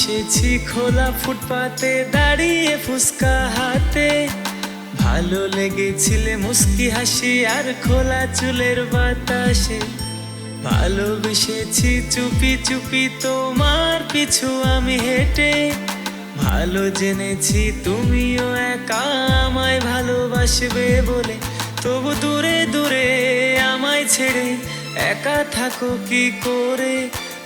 বসেছি খোলা ফুটপাতে, দাঁড়িয়ে ফুসকা হাতে। ভালো লেগেছিলে মুস্কি হাসি আর খোলা চুলের বাতাসে। ভালোবেসেছি চুপি চুপি তোমার পিছু আমি হেঁটে। ভালো জেনেছি তুমিও একা আমায় ভালোবাসবে বলে। তবু দূরে দূরে আমায় ছেড়ে একা থাকো কি করে?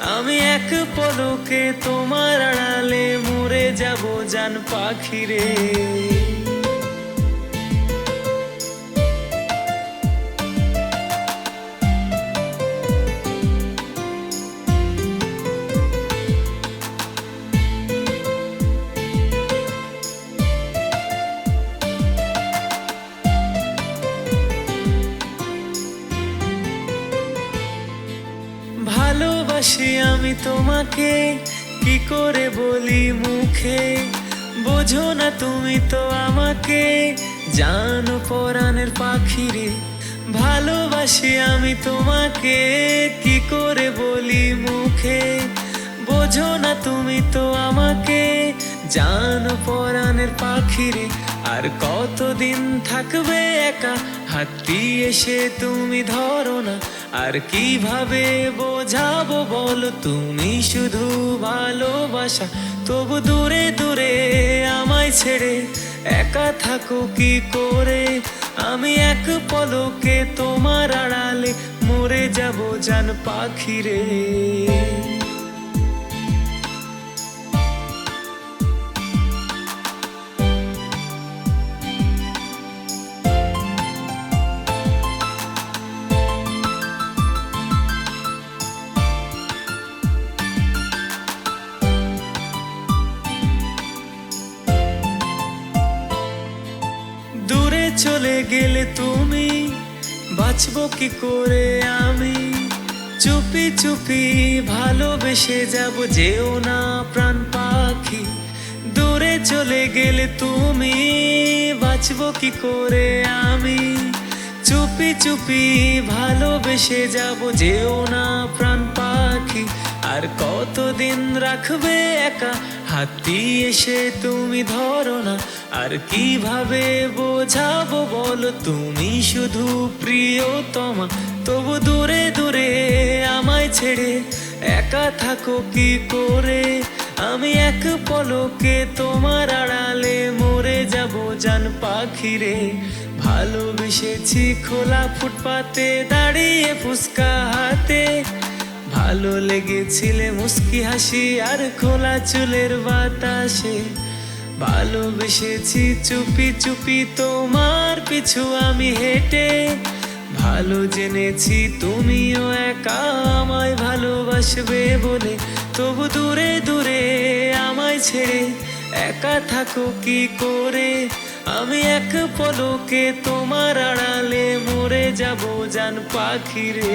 আমি এক পলকে তোমার আড়ালে মরে যাব জান পাখিরে। ভালোবাসি আমি তোমাকে, কি করে বলি মুখে? বোঝো না তুমি তো আমাকে, জানো পরাণের পাখিরে। ভালোবাসি আমি তোমাকে, কি করে বলি মুখে? বোঝো না তুমি তো আমাকে, জানো পরাণের পাখিরে। আর কতদিন থাকবে একা? হাতি এসে তুমি ধরো না। আর কীভাবে বোঝাবো বলো? তুমি শুধু ভালোবাসা। তবু দূরে দূরে আমায় ছেড়ে একা থাকো কি করে? আমি এক পলকে তোমার আড়ালে মরে যাব জান পাখিরে। গেলে তুমি? বাঁচবো কি করে আমি? চুপি চুপি ভালোবেসে যাব যেও না প্রাণ পাখি। দূরে চলে গেলে তুমি? বাঁচবো কি করে আমি? চুপি চুপি ভালোবেসে যাব যেও না প্রাণ পাখি। আর কতদিন রাখবে একা? হাতি এসে তুমি ধরো না, আর কীভাবে বোঝাবো বলো? তুমি শুধু প্রিয় প্রিয়তমা, তবু দূরে দূরে আমায় ছেড়ে একা থাকো কি করে? আমি এক পলকে তোমার আড়ালে মরে যাব জান পাখিরে। ভালোবেসেছি খোলা ফুটপাতে দাঁড়িয়ে ফুসকা ভালো লেগেছিলে, মুস্কি হাসি আর খোলা চুলের বাতাসে। ভালোবেসেছি চুপি চুপি তোমার পিছু আমি হেঁটে। ভালো জেনেছি তুমিও একা আমায় ভালোবাসবে বলে। তবু দূরে দূরে আমায় ছেড়ে একা থাকো কি করে? আমি এক পলকে তোমার আড়ালে মরে যাব জান পাখিরে।